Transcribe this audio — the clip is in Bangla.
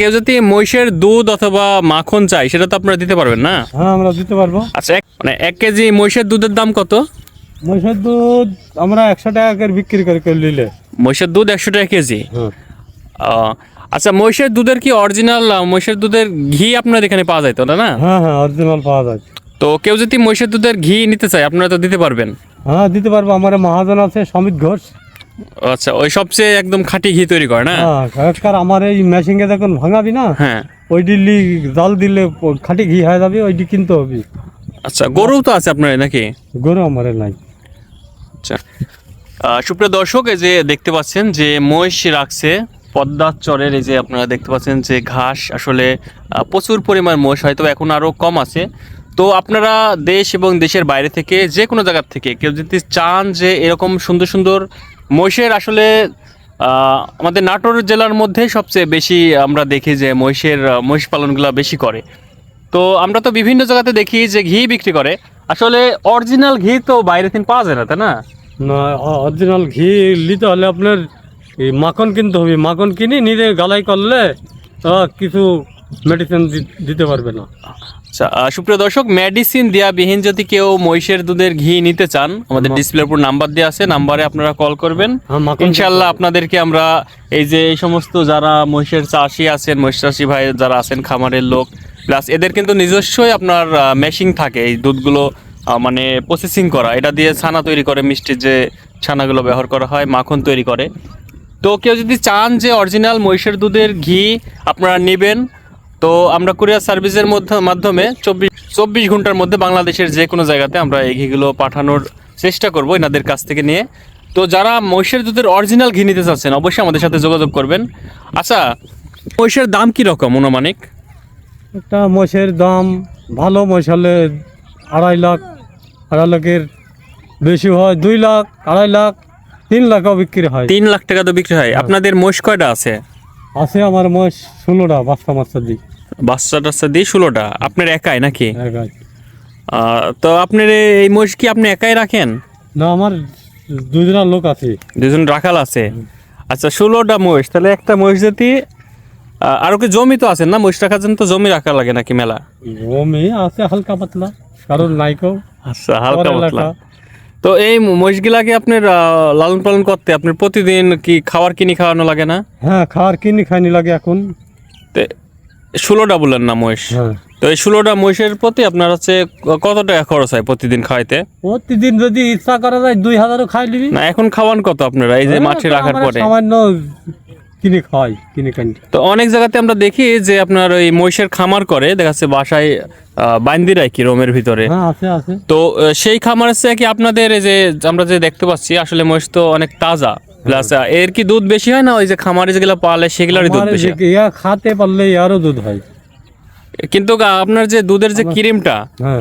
কেউ যদি মহিষের দুধ অথবা মাখন চাই সেটা তো আপনারা দিতে পারবেন না? হ্যাঁ আমরা দিতে পারব। আচ্ছা এক মানে এক কেজি মহিষের দুধের দাম কত? মহিষের দুধ আমরা একশো টাকা করে বিক্রি করে করে নিলে। মহিষের দুধ একশো টাকা কেজি? হ্যাঁ। আহ, আচ্ছা মহিষের দুধের কি অরিজিনাল মহিষের দুধের ঘি আপনার এখানে পাওয়া যায় তো না না? হ্যাঁ হ্যাঁ অরিজিনাল পাওয়া যায়। তো কেউ যদি মহিষের দুধের ঘি নিতে চায় আপনারা তো দিতে পারবেন। হ্যাঁ দিতে পারব। আমার মহাজন আছে সমিত ঘোষ। আচ্ছা ওই সবচেয়ে একদম খাঁটি ঘি তৈরি করে না? হ্যাঁ কারণ আমার এই মেশিনে যখন ভাঙাবি না? হ্যাঁ। ওই দিল্লি জাল দিলে খাঁটি ঘি হয়ে যাবে ওইটি কিনতে হবে। আচ্ছা গরু তো আছে আপনার নাকি? গরু আমার নাই। আচ্ছা। সুপ্রিয় দর্শক এই যে দেখতে পাচ্ছেন যে মহিষ রাখছে পদ্মার চরের এই যে আপনারা দেখতে পাচ্ছেন যে ঘাস আসলে প্রচুর পরিমাণ মহিষ হয়তো এখন আরও কম আছে। তো আপনারা দেশ এবং দেশের বাইরে থেকে যে কোনো জায়গার থেকে কেউ যদি চান যে এরকম সুন্দর সুন্দর মহিষের আসলে আমাদের নাটোর জেলার মধ্যে সবচেয়ে বেশি আমরা দেখি যে মহিষের মহিষ পালনগুলো বেশি করে। তো আমরা তো বিভিন্ন জায়গাতে দেখি যে ঘি বিক্রি করে। আসলে অরিজিনাল ঘি তো বাইরে থেকে পাওয়া যায় না, তাই না? অরিজিনাল ঘি নিতে হলে আপনার মাখন কিনতে হবে। মাখন কিনে নিজে গালাই করলে কিছু মেডিসিন দিতে পারবে না। সুপ্রিয় দর্শক মেডিসিন দেওয়া বিহীন যদি কেউ মহিষের দুধের ঘি নিতে চান আমাদের ডিসপ্লের উপর নাম্বার দেওয়া আছে নাম্বারে আপনারা কল করবেন। ইনশাল্লাহ আপনাদেরকে আমরা এই যে এই সমস্ত যারা মহিষের চাষি আছেন মহিষ চাষি ভাই যারা আছেন খামারের লোক প্লাস এদের কিন্তু নিজস্বই আপনার মেশিং থাকে এই দুধগুলো মানে প্রসেসিং করা। এটা দিয়ে ছানা তৈরি করে মিষ্টির যে ছানাগুলো ব্যবহার করা হয় মাখন তৈরি করে। তো কেউ যদি চান যে অরিজিনাল মহিষের দুধের ঘি আপনারা নেবেন তো আমরা কুরিয়ার সার্ভিসের মধ্যে মাধ্যমে চব্বিশ চব্বিশ ঘণ্টার মধ্যে বাংলাদেশের যে কোনো জায়গাতে আমরা এই ঘিগুলো পাঠানোর চেষ্টা করব এনাদের কাছ থেকে নিয়ে। তো যারা মহিষের দুধের অরিজিনাল ঘি নিতে চাচ্ছেন অবশ্যই আমাদের সাথে যোগাযোগ করবেন। আচ্ছা মহিষের দাম কি রকম অনুমানিক? একটা মহিষের দাম ভালো মহিষ হলে আড়াই লাখ আড়াই লাখের বেশি হয় দুই লাখ আড়াই লাখ তিন লাখও বিক্রি হয়। তিন লাখ টাকা তো বিক্রি হয়। আপনাদের মহিষ কয়টা আছে? আছে আমার মহিষ ষোলোটা বাচ্চা মাচ্চা দিই বাচ্চা টাচ্চা দিয়ে ষোলোটা। আপনার একাই নাকি? তো আপনার এই- মহিষ কি আপনি একাই রাখেন? না আমার দুজনা লোক আছে। দুজন রাখাল আছে। আচ্ছা ষোলোটা মহিষ। তাহলে একটা মহিষ আহ, আরও কি জমি তো আছে না? মহিষ রাখার জন্য তো জমি রাখা লাগে নাকি মেলা? জমি আছে হালকা পাতলা কারণ নাইকো আচ্ছা হালকা পাতলা। তো এই মহিষগুলাকে আপনার লালন পালন করতে? আপনার প্রতিদিন কি খাবার কিনে খাওয়ানো লাগে না? হ্যাঁ খাওয়ার কিনি খাইনি লাগে এখন। ষোলোটা বললেন না মহিষ? হ্যাঁ। তো এই ষোলোটা মহিষের প্রতি আপনার হচ্ছে কত টাকা খরচ হয় প্রতিদিন খাইতে? প্রতিদিন যদি ইচ্ছা করা যায় দুই হাজারও খাই নিবি। না এখন খাওয়ান কত আপনারা? এই যে মাঠে রাখার পরে। সামান্য কিনে খাওয়াই কিনে খাই। তো অনেক জায়গাতে আমরা দেখি যে আপনার ওই মহিষের খামার করে দেখা যাচ্ছে বাসায় বাইন্দি কি রোমের ভিতরে। হ্যাঁ আছে আছে। তো সেই খামারের চেয়ে কি আপনাদের এই যে আমরা যে দেখতে পাচ্ছি আসলে মহিষ তো অনেক তাজা। প্লাস এর কি দুধ বেশি হয় না ওই যে খামারে যেগুলো পালে সেগুলোরই দুধ বেশি? ইয়া খাতে পারলে আরও দুধ হয়। কিন্তু আপনার যে দুধের যে ক্রিমটা হ্যাঁ।